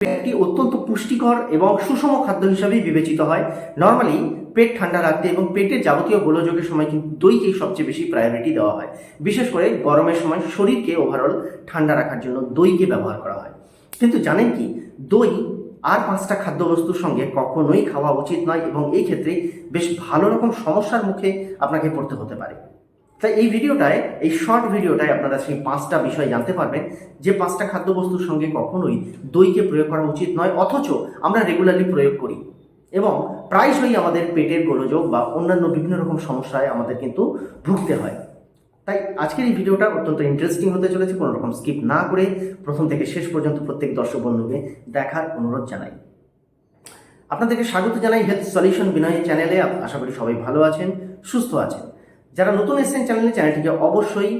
একটি অত্যন্ত পুষ্টিকর এবং সুষম খাদ্য হিসাবেই বিবেচিত হয়। নর্মালি পেট ঠান্ডা রাখতে এবং পেটের যাবতীয় গোলযোগের সময় কিন্তু দইকেই সবচেয়ে বেশি প্রায়োরিটি দেওয়া হয়। বিশেষ করে গরমের সময় শরীরকে ওভারঅল ঠান্ডা রাখার জন্য দইকে ব্যবহার করা হয়। কিন্তু জানেন কি, দই আর পাঁচটা খাদ্যবস্তুর সঙ্গে কখনোই খাওয়া উচিত নয় এবং এই ক্ষেত্রে বেশ ভালো রকম সমস্যার মুখে আপনাকে পড়তে হতে পারে। তাই এই ভিডিওটায়, এই শর্ট ভিডিওটায় আপনারা সেই পাঁচটা বিষয় জানতে পারবেন যে পাঁচটা খাদ্যবস্তুর সঙ্গে কখনোই দইকে প্রয়োগ করা উচিত নয়, অথচ আমরা রেগুলারলি প্রয়োগ করি। এবং প্রায়শই আমাদের পেটের গোলযোগ বা অন্যান্য বিভিন্ন রকম সমস্যায় আমাদের কিন্তু ভুগতে হয়। তাই আজকের এই ভিডিওটা অত্যন্ত ইন্টারেস্টিং হতে চলেছে, কোনো রকম স্কিপ না করে প্রথম থেকে শেষ পর্যন্ত প্রত্যেক দর্শক বন্ধুকে দেখার অনুরোধ জানাই। আপনাদেরকে স্বাগত জানাই হেলথ সলিউশন বিনয় চ্যানেলে। আশা করি সবাই ভালো আছেন, সুস্থ আছেন। যারা নতুন এসেছেন চ্যানেলে চ্যানেলটিকে অবশ্যই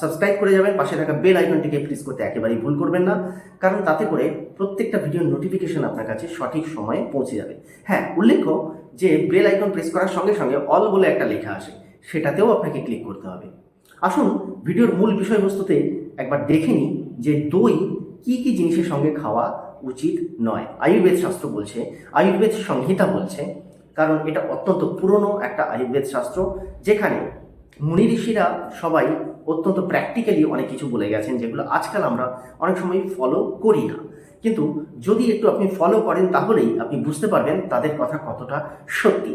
সাবস্ক্রাইব করে যাবেন। পাশে থাকা বেল আইকনটিকে প্রেস করতে একেবারেই ভুল করবেন না। কারণ তাতে করে প্রত্যেকটা ভিডিওর নোটিফিকেশন আপনার কাছে সঠিক সময়ে পৌঁছে যাবে। হ্যাঁ উল্লেখ্য যে বেল আইকন প্রেস করার সঙ্গে সঙ্গে অল বলে একটা লেখা আসে সেটাতেও আপনাকে ক্লিক করতে হবে। আসুন, ভিডিওর মূল বিষয়বস্তুতে একবার দেখে নিই যে দই কি কি জিনিসের সঙ্গে খাওয়া উচিত নয়। আয়ুর্বেদ শাস্ত্র বলছে, আয়ুর্বেদ সংহিতা বলছে কারণ এটা অত্যন্ত পুরনো একটা আয়ুর্বেদ শাস্ত্র, যেখানে মুনি ঋষিরা সবাই অত্যন্ত প্র্যাকটিক্যালি অনেক কিছু বলে গেছেন, যেগুলো আজকাল আমরা অনেক সময় ফলো করি না। কিন্তু যদি একটু আপনি ফলো করেন, তাহলেই আপনি বুঝতে পারবেন তাদের কথা কতটা সত্যি।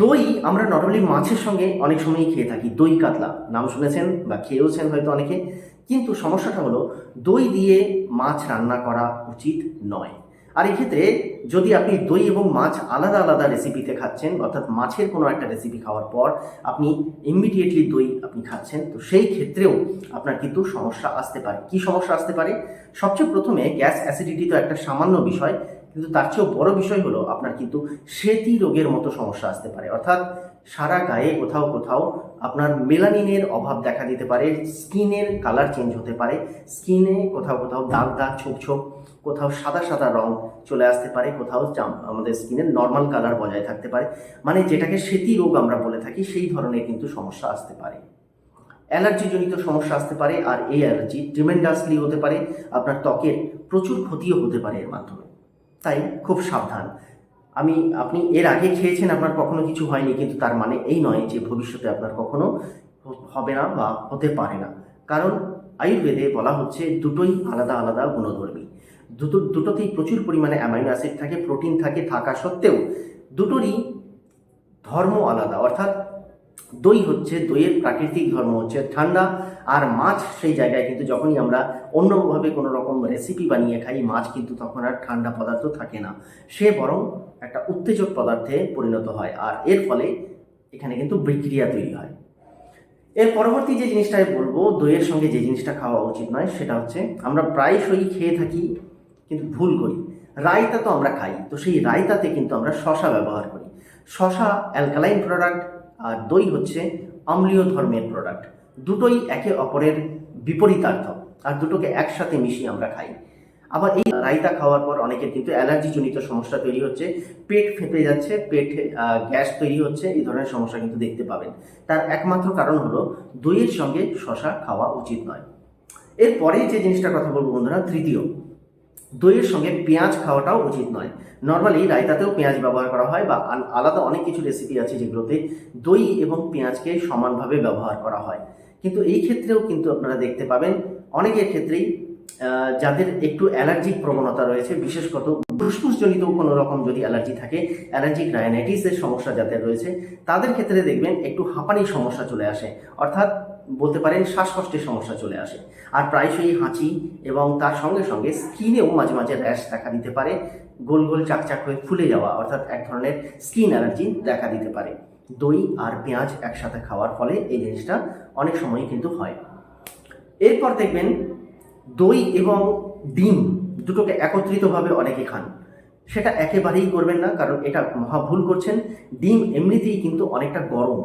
দই আমরা নর্মালি মাছের সঙ্গে অনেক সময়ই খেয়ে থাকি, দই কাতলা, নাম শুনেছেন বা খেয়েওছেন হয়তো অনেকে, কিন্তু সমস্যাটা হলো দই দিয়ে মাছ রান্না করা উচিত নয়। আর এক্ষেত্রে যদি আপনি দই এবং মাছ আলাদা আলাদা রেসিপিতে খাচ্ছেন, অর্থাৎ মাছের কোনো একটা রেসিপি খাওয়ার পর আপনি ইমিডিয়েটলি দই আপনি খাচ্ছেন, তো সেই ক্ষেত্রেও আপনার কিন্তু সমস্যা আসতে পারে। কি সমস্যা আসতে পারে? সবচেয়ে প্রথমে গ্যাস অ্যাসিডিটি তো একটা সামান্য বিষয়, কিন্তু তার চেয়েও বড় বিষয় হলো আপনার কিন্তু সেতি রোগের মতো সমস্যা আসতে পারে। অর্থাৎ সারা গায়ে কোথাও কোথাও আপনার মেলানিনের অভাব দেখা দিতে পারে, স্কিনের কালার চেঞ্জ হতে পারে, স্কিনে কোথাও কোথাও দাগ দাগ, ছোপ ছোপ কোথাও সাদা সাদা রং চলে আসতে পারে, কোথাও চাম- আমাদের স্কিনের নর্মাল কালার বজায় থাকতে পারে। মানে যেটাকে সেতি রোগ আমরা বলে থাকি, সেই ধরনের কিন্তু সমস্যা আসতে পারে। অ্যালার্জিজনিত সমস্যা আসতে পারে, আর এই অ্যালার্জি ট্রিমেন্ডাসলি হতে পারে, আপনার ত্বকের প্রচুর ক্ষতিও হতে পারে এর মাধ্যমে। তাই খুব সাবধান। আমি, আপনি এর আগে খেয়েছেন, আপনার কখনো কিছু হয়নি, কিন্তু তার মানে এই নয় যে ভবিষ্যতে আপনার কখনো হবে না বা হতে পারে না। কারণ আয়ুর্বেদে বলা হচ্ছে দুটোই আলাদা আলাদা গুণধর্মী। দুটো, দুটোতেই প্রচুর পরিমাণে অ্যামাইনো অ্যাসিড থাকে প্রোটিন থাকে থাকা সত্ত্বেও দুটোরই ধর্ম আলাদা। অর্থাৎ দই হচ্ছে, দইয়ের প্রাকৃতিক ধর্ম হচ্ছে ঠান্ডা, আর মাছ সেই জায়গায় কিন্তু যখনই আমরা অন্যভাবে কোনো রকম রেসিপি বানিয়ে খাই, মাছ কিন্তু তখন আর ঠান্ডা পদার্থ থাকে না। সে বরং একটা উত্তেজক পদার্থে পরিণত হয়, আর এর ফলে এখানে কিন্তু বিক্রিয়া তৈরি হয়। এর পরবর্তী যে জিনিসটা বলব, দইয়ের সঙ্গে যে জিনিসটা খাওয়া উচিত নয়, সেটা হচ্ছে আমরা প্রায়শই খেয়ে থাকি কিন্তু ভুল করি। রায়তা তো আমরা খাই, তো সেই রায়তাতে কিন্তু আমরা শশা ব্যবহার করি। শশা অ্যালকালাইন প্রোডাক্ট আর দই হচ্ছে অম্লীয় ধর্মের প্রোডাক্ট। দুটোই একে অপরের বিপরীতার্থ আর দুটোকে একসাথে মিশিয়ে আমরা খাই। আবার এই রায়তা খাওয়ার পর অনেকের কিন্তু অ্যালার্জিজনিত সমস্যা তৈরি হচ্ছে, পেট ফেঁপে যাচ্ছে, পেট গ্যাস তৈরি হচ্ছে, এই ধরনের সমস্যা কিন্তু দেখতে পাবেন। তার একমাত্র কারণ হলো দইয়ের সঙ্গে শশা খাওয়া উচিত নয়। এরপরে যে জিনিসটার কথা বলব বন্ধুরা, তৃতীয় দইয়ের সঙ্গে পেঁয়াজ খাওয়াটাও উচিত নয়। নর্মালি রায়তাতেও পেঁয়াজ ব্যবহার করা হয় বা আলাদা অনেক কিছু রেসিপি আছে যেগুলোতে দই এবং পেঁয়াজকে সমানভাবে ব্যবহার করা হয়। কিন্তু এই ক্ষেত্রেও কিন্তু আপনারা দেখতে পাবেন, অনেকের ক্ষেত্রেই যাদের একটু অ্যালার্জিক প্রবণতা রয়েছে বিশেষত ফুসফুসজনিত কোনো রকম যদি অ্যালার্জি থাকে, অ্যালার্জিক রায়ানাইটিসের সমস্যা যাদের রয়েছে, তাদের ক্ষেত্রে দেখবেন একটু হাঁপানির সমস্যা চলে আসে। অর্থাৎ বলতে পারেন শ্বাসকষ্টের সমস্যা চলে আসে। আর প্রায়শই হাঁচি এবং তার সঙ্গে সঙ্গে স্কিনেও মাঝে মাঝে র্যাশ দেখা দিতে পারে। গোল গোল চাকচাক হয়ে ফুলে যাওয়া অর্থাৎ এক ধরনের স্কিন অ্যালার্জি দেখা দিতে পারে। দই আর পেঁয়াজ একসাথে খাওয়ার ফলে এই জিনিসটা অনেক সময় কিন্তু হয়। এরপর দেখবেন দই এবং ডিম দুটোকে একত্রিতভাবে অনেকে খান। সেটা একেবারেই করবেন না, কারণ এটা মহা ভুল করছেন। ডিম এমনিতেই কিন্তু অনেকটা গরম।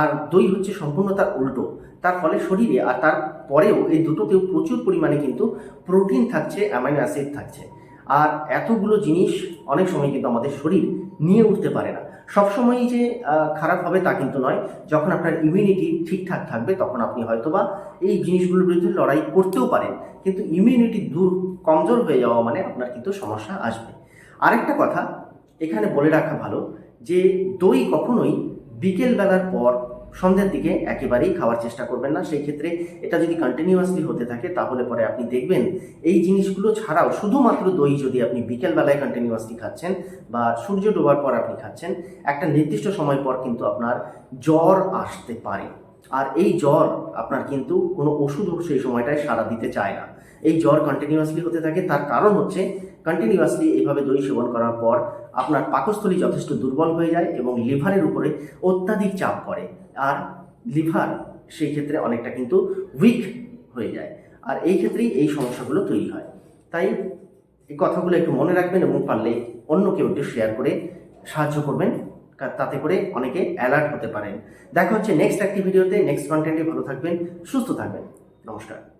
আর দই হচ্ছে সম্পূর্ণ তার উল্টো। তার ফলে শরীরে আর তার পরেও এই দুটোতেও প্রচুর পরিমাণে কিন্তু প্রোটিন থাকছে, অ্যামাইনো অ্যাসিড থাকছে। আর এতগুলো জিনিস অনেক সময় কিন্তু আমাদের শরীর নিয়ে উঠতে পারে না। সবসময়ই যে খারাপ হবে তা কিন্তু নয়। যখন আপনার ইমিউনিটি ঠিকঠাক থাকবে, তখন আপনি হয়তোবা এই জিনিসগুলোর বিরুদ্ধে লড়াই করতেও পারেন। কিন্তু ইমিউনিটি দূর, কমজোর হয়ে যাওয়া মানে আপনার কিন্তু সমস্যা আসবে। আরেকটা কথা এখানে বলে রাখা ভালো যে, দই কখনোই বিকেল বেলার পর সন্ধ্যের দিকে একেবারেই খাওয়ার চেষ্টা করবেন না। সেই ক্ষেত্রে এটা যদি কন্টিনিউয়াসলি হতে থাকে, তাহলে পরে আপনি দেখবেন এই জিনিসগুলো ছাড়াও শুধুমাত্র দই যদি আপনি বিকেলবেলায় কন্টিনিউয়াসলি খাচ্ছেন বা সূর্য ডোবার পর আপনি খাচ্ছেন, একটা নির্দিষ্ট সময় পর কিন্তু আপনার জ্বর আসতে পারে। আর এই জ্বর আপনার কিন্তু কোনো ওষুধও সেই সময়টায় সাড়া দিতে চায় না। এই জ্বর কন্টিনিউয়াসলি হতে থাকে, তার কারণ হচ্ছে কন্টিনিউয়াসলি এইভাবে দই সেবন করার পর আপনার পাকস্থলী যথেষ্ট দুর্বল হয়ে যায় এবং লিভারের উপরে অত্যাধিক চাপ পড়ে। আর লিভার সেই ক্ষেত্রে অনেকটা কিন্তু উইক হয়ে যায়। আর এই ক্ষেত্রেই এই সমস্যাগুলো তৈরি হয়। তাই এই কথাগুলো একটু মনে রাখবেন এবং পারলে অন্য কেউ একটু শেয়ার করে সাহায্য করবেন। তাতে করে অনেকে অ্যালার্ট হতে পারেন। দেখা হচ্ছে নেক্সট একটি ভিডিওতে নেক্সট কন্টেন্টে ভালো থাকবেন, সুস্থ থাকবেন। নমস্কার।